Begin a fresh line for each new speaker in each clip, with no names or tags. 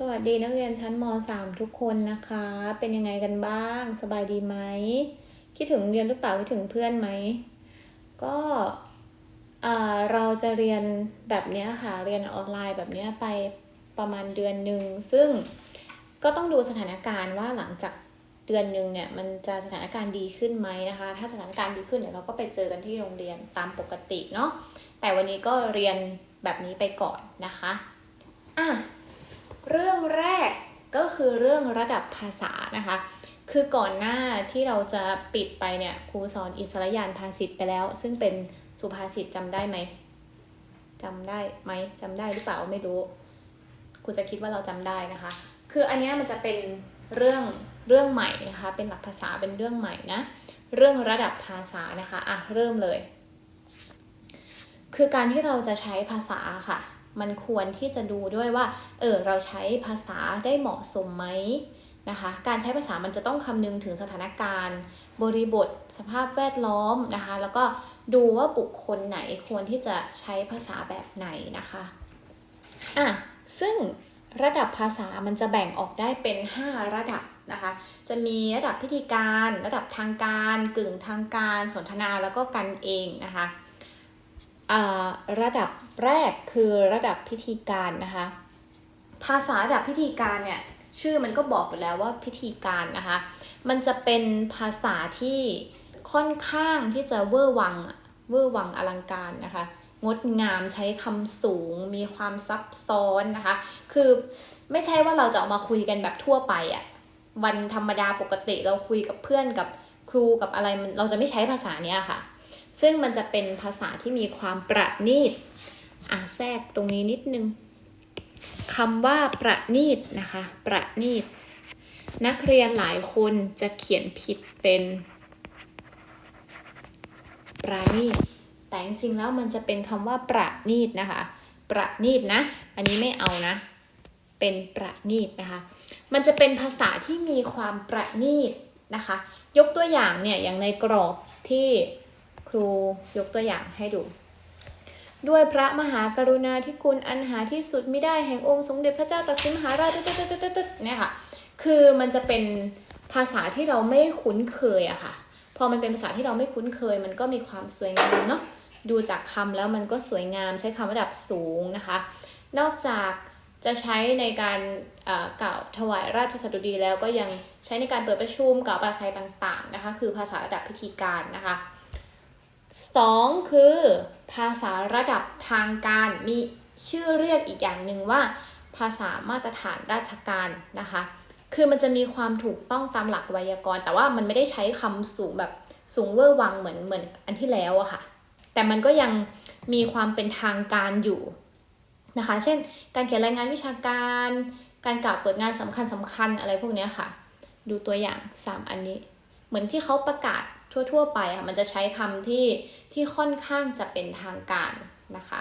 สวัสดีนักเรียนชั้นม .3 ทุกคนนะคะ เป็นยังไงกันบ้าง สบายดีไหม คิดถึงเรียนหรือเปล่า คิดถึงเพื่อนไหม ก็เราจะเรียนแบบนี้ค่ะ เรียนออนไลน์แบบนี้ไปประมาณเดือนหนึ่ง ซึ่งก็ต้องดูสถานการณ์ว่าหลังจากเดือนหนึ่งเนี่ย มันจะสถานการณ์ดีขึ้นไหมนะคะ ถ้าสถานการณ์ดีขึ้นเดี๋ยวเราก็ไปเจอกันที่โรงเรียนตามปกติเนาะ แต่วันนี้ก็เรียนแบบนี้ไปก่อนนะคะ อะ เรื่องแรกก็คือเรื่องระดับภาษานะคะ คือก่อนหน้าที่เราจะปิดไปเนี่ยครูสอนอิสระยานภาษิตไปแล้ว ซึ่งเป็นสุภาษิตจำได้ไหมจำได้ไหมจำได้หรือเปล่าไม่รู้ครูจะคิดว่าเราจำได้นะคะ คืออันนี้มันจะเป็นเรื่องเรื่องใหม่นะคะ เป็นหลักภาษาเป็นเรื่องใหม่นะ เรื่องระดับภาษานะคะ อะเริ่มเลย คือการที่เราจะใช้ภาษาค่ะ มันควรที่จะดูด้วยว่า เออ เราใช้ภาษาได้เหมาะสมไหมนะคะ การใช้ภาษามันจะต้องคำนึงถึงสถานการณ์ บริบท สภาพแวดล้อมนะคะ แล้วก็ดูว่าบุคคลไหนควรที่จะใช้ภาษาแบบไหนนะคะ อะ ซึ่งระดับภาษามันจะแบ่งออกได้เป็น 5 ระดับนะคะ จะมีระดับพิธีการ ระดับทางการ กึ่งทางการ สนทนา แล้วก็กันเองนะคะ ระดับแรกคือระดับพิธีการนะคะ ภาษาระดับพิธีการเนี่ยชื่อมันก็บอกไปแล้วว่าพิธีการนะคะ มันจะเป็นภาษาที่ค่อนข้างที่จะเวอร์วังเวอร์วังอลังการนะคะ งดงามใช้คำสูง มีความซับซ้อนนะคะ คือไม่ใช่ว่าเราจะเอามาคุยกันแบบทั่วไปอะวันธรรมดาปกติเราคุยกับเพื่อนกับครูกับอะไรมันเราจะไม่ใช้ภาษาเนี้ยค่ะ ซึ่งมันจะเป็นภาษาที่มีความประณีตอะแทรกตรงนี้นิดนึงคำว่าประณีตนะคะ ประณีต นักเรียนหลายคนจะเขียนผิดเป็นประณีต แต่จริงๆแล้วมันจะเป็นคำว่าประณีตนะคะ ประณีตนะ อันนี้ไม่เอานะ เป็นประณีตนะคะ มันจะเป็นภาษาที่มีความประณีตนะคะ ยกตัวอย่างเนี่ยอย่างในกรอบที่ ครูยกตัวอย่างให้ดู ด้วยพระมหากรุณาธิคุณอันหาที่สุดไม่ได้แห่งองค์สมเด็จพระเจ้าตากสินมหาราชตึ๊ดตึ๊ดตึ๊ดตึ๊ดเนี่ยค่ะ คือมันจะเป็นภาษาที่เราไม่คุ้นเคยอะค่ะ พอมันเป็นภาษาที่เราไม่คุ้นเคย มันก็มีความสวยงามเนาะ ดูจากคำแล้วมันก็สวยงามใช้คำระดับสูงนะคะ นอกจากจะใช้ในการเกล่าวถวายราชสดุดีแล้วก็ยังใช้ในการเปิดประชุมกล่าวปราศัยต่างๆนะคะ คือภาษาระดับพิธีการนะคะ สองคือ ภาษาระดับทางการมีชื่อเรียกอีกอย่างหนึ่งว่า ภาษามาตรฐานราชการนะคะ คือมันจะมีความถูกต้องตามหลักไวยากรณ์ แต่ว่ามันไม่ได้ใช้คำสูงแบบสูงเวอร์วังเหมือนเหมือนอันที่แล้วอะค่ะ แต่มันก็ยังมีความเป็นทางการอยู่นะคะ เช่น การเขียนรายงานวิชาการ การกล่าวเปิดงานสำคัญสำคัญอะไรพวกนี้ค่ะ ดูตัวอย่าง 3 อันนี้ เหมือนที่เขาประกาศ ทั่ว ๆ ไปอะมันจะใช้คำที่ที่ค่อนข้างจะเป็นทางการนะคะ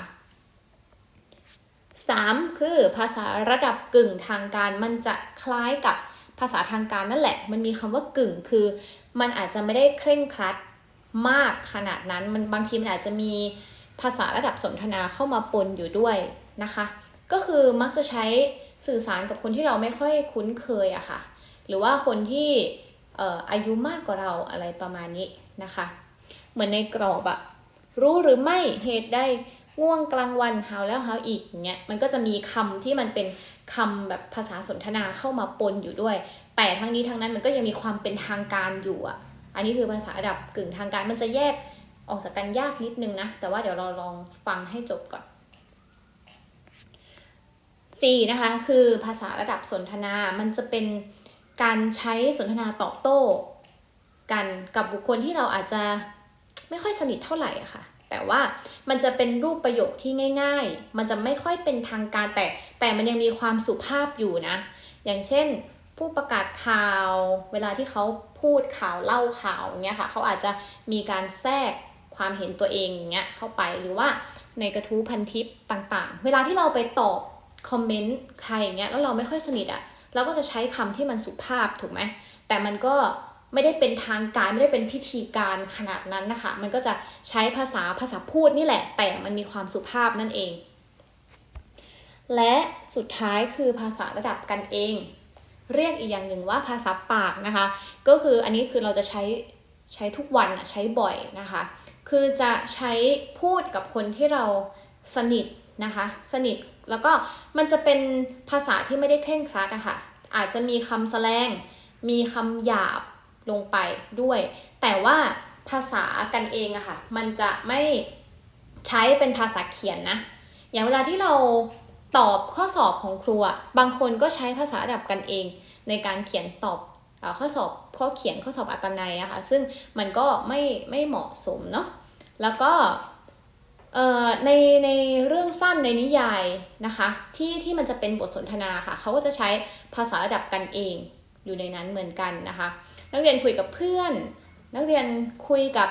3คือภาษาระดับกึ่งทางการมันจะคล้ายกับภาษาทางการนั่นแหละ มันมีคำว่ากึ่งคือ มันอาจจะไม่ได้เคร่งครัดมากขนาดนั้น มันบางทีมันอาจจะมีภาษาระดับสนทนาเข้ามาปนอยู่ด้วยนะคะ ก็คือมักจะใช้สื่อสารกับคนที่เราไม่ค่อยคุ้นเคยอะค่ะ หรือว่าคนที่ อายุมากกว่าเราอะไรประมาณนี้นะคะ เหมือนในกรอบอะรู้หรือไม่เหตุใดง่วงกลางวันหาวแล้วหาวอีกอย่างเงี้ยมันก็จะมีคำที่มันเป็นคำแบบภาษาสนทนาเข้ามาปนอยู่ด้วย แต่ทั้งนี้ทั้งนั้นมันก็ยังมีความเป็นทางการอยู่อะอันนี้คือภาษาระดับกึ่งทางการมันจะแยกออกจากกันยากนิดนึงนะ แต่ว่าเดี๋ยวเราลองฟังให้จบก่อน 4 นะคะ คือภาษาระดับสนทนา มันจะเป็น การใช้สนทนาตอบโต้ กันกับบุคคลที่เราอาจจะไม่ค่อยสนิทเท่าไหร่อะค่ะ แต่ว่ามันจะเป็นรูปประโยคที่ง่าย ๆ มันจะไม่ค่อยเป็นทางการแต่แต่มันยังมีความสุภาพอยู่นะ อย่างเช่นผู้ประกาศข่าวเวลาที่เขาพูดข่าวเล่าข่าวเงี้ยค่ะเขาอาจจะมีการแทรกความเห็นตัวเองอย่างเงี้ยเข้าไปหรือว่าในกระทู้พันทิปต่างๆ เวลาที่เราไปตอบคอมเมนต์ใครอย่างเงี้ยแล้วเราไม่ค่อยสนิทอะ เราก็จะใช้คำที่มันสุภาพถูกไหมแต่มันก็ไม่ได้เป็นทางการไม่ได้เป็นพิธีการขนาดนั้นนะคะ มันก็จะใช้ภาษาภาษาพูดนี่แหละ แต่มันมีความสุภาพนั่นเอง และสุดท้ายคือภาษาระดับกันเอง เรียกอีกอย่างหนึ่งว่าภาษาปากนะคะ ก็คืออันนี้คือเราจะใช้ใช้ทุกวันอะใช้บ่อยนะคะ คือจะใช้พูดกับคนที่เราสนิท นะคะ สนิทแล้วก็มันจะเป็นภาษาที่ไม่ได้เคร่งครัดอะค่ะอาจจะมีคำแสลง มีคำหยาบลงไปด้วย แต่ว่าภาษากันเองอะค่ะ มันจะไม่ใช้เป็นภาษาเขียนนะ อย่างเวลาที่เราตอบข้อสอบของครูบางคนก็ใช้ภาษาดับกันเอง ในการเขียนตอบข้อสอบข้อเขียนข้อสอบอัตนัยอะค่ะซึ่งมันก็ไม่ไม่เหมาะสมเนาะแล้วก็ ในในเรื่องสั้นในนิยายนะคะที่ที่มันจะเป็นบทสนทนาค่ะเขาก็จะใช้ภาษาระดับกันเองอยู่ในนั้นเหมือนกันนะคะ นักเรียนคุยกับเพื่อน นักเรียนคุยกับ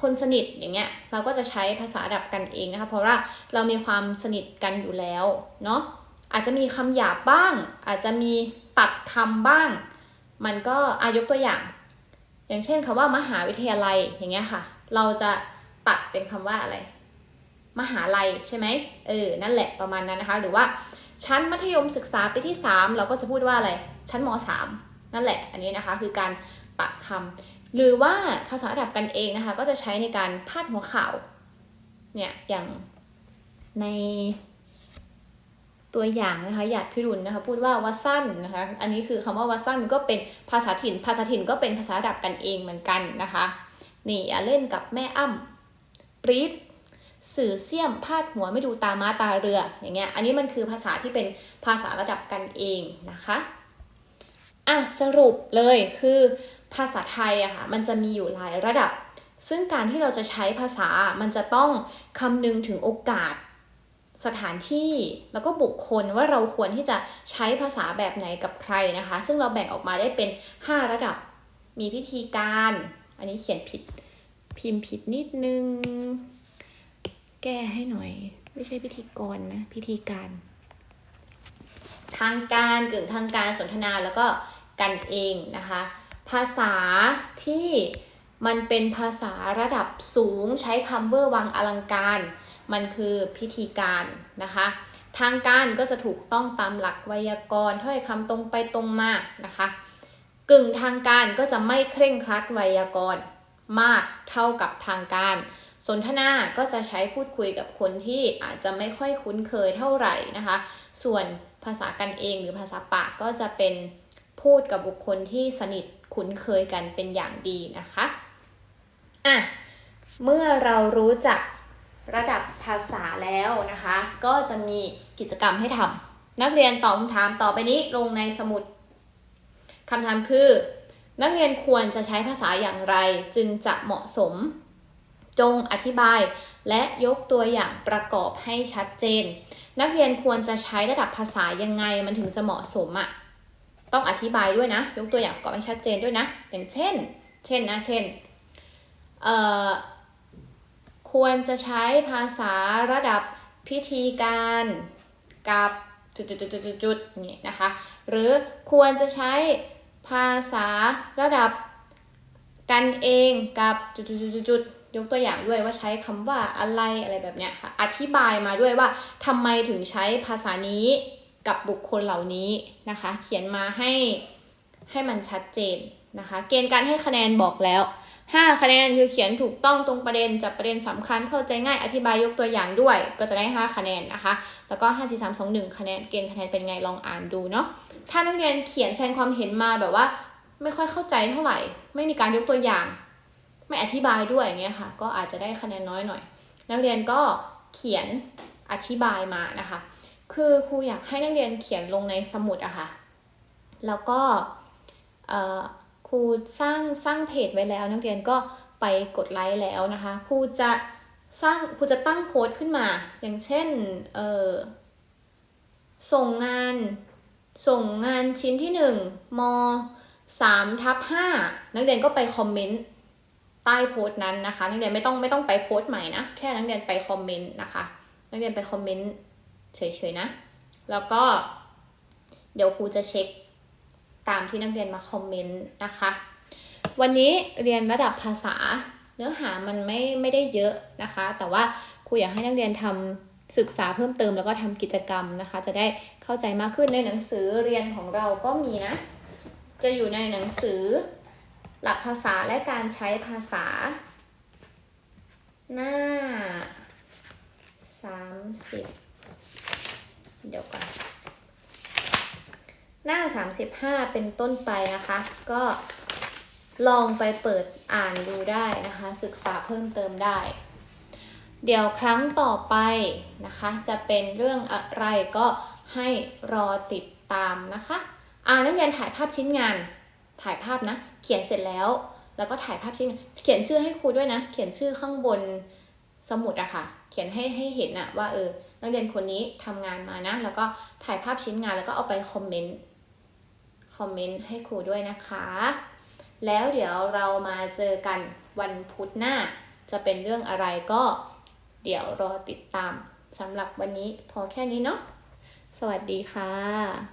คนสนิทอย่างเงี้ยเราก็จะใช้ภาษาระดับกันเองนะคะเพราะว่าเรามีความสนิทกันอยู่แล้วเนาะอาจจะมีคำหยาบบ้าง อาจจะมีตัดคำบ้าง มันก็อายกตัวอย่าง อย่างเช่นคำว่ามหาวิทยาลัยอย่างเงี้ยค่ะ เราจะ ตัดเป็นคำว่าอะไร มหาลัยใช่ไหมเออ นั่นแหละประมาณนั้นนะคะ หรือว่าชั้นมัธยมศึกษาปีที่ 3 เราก็จะพูดว่าอะไร ชั้นม 3 นั่นแหละ อันนี้นะคะคือการตัดคำหรือว่าภาษาดับกันเองนะคะ ก็จะใช้ในการพาดหัวข่าวเนี่ยอย่างในตัวอย่างนะคะหยาดพิรุณนะคะพูดว่าวัสั้นนะคะอันนี้คือคำว่าวัสั้นก็เป็นภาษาถิ่น ภาษาถิ่นก็เป็นภาษาดับกันเองเหมือนกันนะคะนี่อย่าเล่นกับแม่อ้ำป รีดสื่อเสี้ยมพาดหัวไม่ดูตามาตาเรือ อย่างเงี้ย อันนี้มันคือภาษาที่เป็นภาษาระดับกันเองนะคะ อะสรุปเลยคือภาษาไทยอะค่ะมันจะมีอยู่หลายระดับ ซึ่งการที่เราจะใช้ภาษามันจะต้องคำนึงถึงโอกาสสถานที่แล้วก็บุคคลว่าเราควรที่จะใช้ภาษาแบบไหนกับใครนะคะ ซึ่งเราแบ่งออกมาได้เป็น 5 ระดับ มีพิธีการ อันนี้เขียนผิด พิมพ์ผิดนิดนึง แก้ให้หน่อย ไม่ใช่พิธีกรนะ พิธีการ ทางการกึ่งทางการสนทนาแล้วก็กันเองนะคะ ภาษาที่มันเป็นภาษาระดับสูงใช้คำเวอร์วังอลังการ มันคือพิธีการนะคะทางการก็จะถูกต้องตามหลักไวยากรณ์ถ้อยคำตรงไปตรงมานะคะ กึ่งทางการก็จะไม่เคร่งครัดไวยากรณ์ มากเท่ากับทางการ สนทนาก็จะใช้พูดคุยกับคนที่อาจจะไม่ค่อยคุ้นเคยเท่าไหร่นะคะ ส่วนภาษากันเองหรือภาษาปากก็จะเป็นพูดกับบุคคลที่สนิทคุ้นเคยกันเป็นอย่างดีนะคะอะเมื่อเรารู้จักระดับภาษาแล้วนะคะ ก็จะมีกิจกรรมให้ทำนักเรียนตอบคำถามต่อไปนี้ลงในสมุดคำถามคือ นักเรียนควรจะใช้ภาษาอย่างไรจึงจะเหมาะสม จงอธิบาย และยกตัวอย่างประกอบให้ชัดเจน นักเรียนควรจะใช้ระดับภาษายังไงมันถึงจะเหมาะสมอะ่ะต้องอธิบายด้วยนะ ยกตัวอย่างประกอบให้ชัดเจนด้วยนะ อย่างเช่น เช่นนะเช่นเอ่อควรจะใช้ภาษาระดับพิธีการกับจุดๆๆๆๆนี่นะคะ หรือควรจะใช้ ภาษาระดับกันเองกับจุดๆๆๆยกตัวอย่างด้วยว่าใช้คำว่าอะไรอะไรแบบเนี้ยค่ะ อธิบายมาด้วยว่าทำไมถึงใช้ภาษานี้กับบุคคลเหล่านี้นะคะ เขียนมาให้ให้มันชัดเจนนะคะ เกณฑ์การให้คะแนนบอกแล้ว 5 คะแนนคือเขียนถูกต้องตรงประเด็นจับประเด็นสำคัญเข้าใจง่ายอธิบายยกตัวอย่างด้วย ก็จะได้ 5 คะแนนนะคะ แล้วก็ 5 4 3 2 1 คะแนนเกณฑ์คะแนนเป็นไงลองอ่านดูเนาะถ้านักเรียนเขียนแสดงความเห็นมาแบบว่า ไม่ค่อยเข้าใจเท่าไหร่ ไม่มีการยกตัวอย่าง ไม่อธิบายด้วยอย่างเงี้ยค่ะ ก็อาจจะได้คะแนนน้อยหน่อย นักเรียนก็เขียนอธิบายมานะคะ คือครูอยากให้นักเรียนเขียนลงในสมุดอะค่ะแล้วก็เอ่อ ครูสร้างสร้างเพจไว้แล้ว นักเรียนก็ไปกดไลค์แล้วนะคะครูจะสร้างครูจะตั้งโพสต์ขึ้นมา อย่างเช่นเออส่งงานส่งงานชิ้นที่หนึ่งมสามทับห้านักเรียนก็ไปคอมเมนต์ใต้โพสต์นั้นนะคะ นักเรียนไม่ต้องไม่ต้องไปโพสต์ใหม่นะ แค่นักเรียนไปคอมเมนต์นะคะ นักเรียนไปคอมเมนต์เฉยๆนะ แล้วก็เดี๋ยวครูจะเช็ค ตามที่นักเรียนมาคอมเมนต์นะคะ วันนี้เรียนระดับภาษาเนื้อหามันไม่ไม่ได้เยอะนะคะ แต่ว่าครูอยากให้นักเรียนทศึกษาเพิ่มเติมแล้วก็ทำกิจกรรมนะคะ จะได้เข้าใจมากขึ้นในหนังสือเรียนของเราก็มีนะ จะอยู่ในหนังสือหลักภาษาและการใช้ภาษา หน้าสามสิบเดี๋ยวก่อน หน้า 35 เป็นต้นไปนะคะ ก็ลองไปเปิดอ่านดูได้นะคะ ศึกษาเพิ่มเติมได้ เดี๋ยวครั้งต่อไปนะคะ จะเป็นเรื่องอะไรก็ให้รอติดตามนะคะอ่านักเรียนถ่ายภาพชิ้นงาน ถ่ายภาพนะ เขียนเสร็จแล้ว แล้วก็ถ่ายภาพชิ้นงานเขียนชื่อให้ครูด้วยนะ เขียนชื่อข้างบนสมุดอะค่ะ เขียนให้ให้เห็นอะว่าเออ นักเรียนคนนี้ทำงานมานะ แล้วก็ถ่ายภาพชิ้นงานแล้วก็เอาไปคอมเมนต์ คอมเมนต์ให้ครูด้วยนะคะ แล้วเดี๋ยวเรามาเจอกันวันพุธหน้า จะเป็นเรื่องอะไรก็เดี๋ยวรอติดตามสำหรับวันนี้พอแค่นี้เนาะสวัสดีค่ะ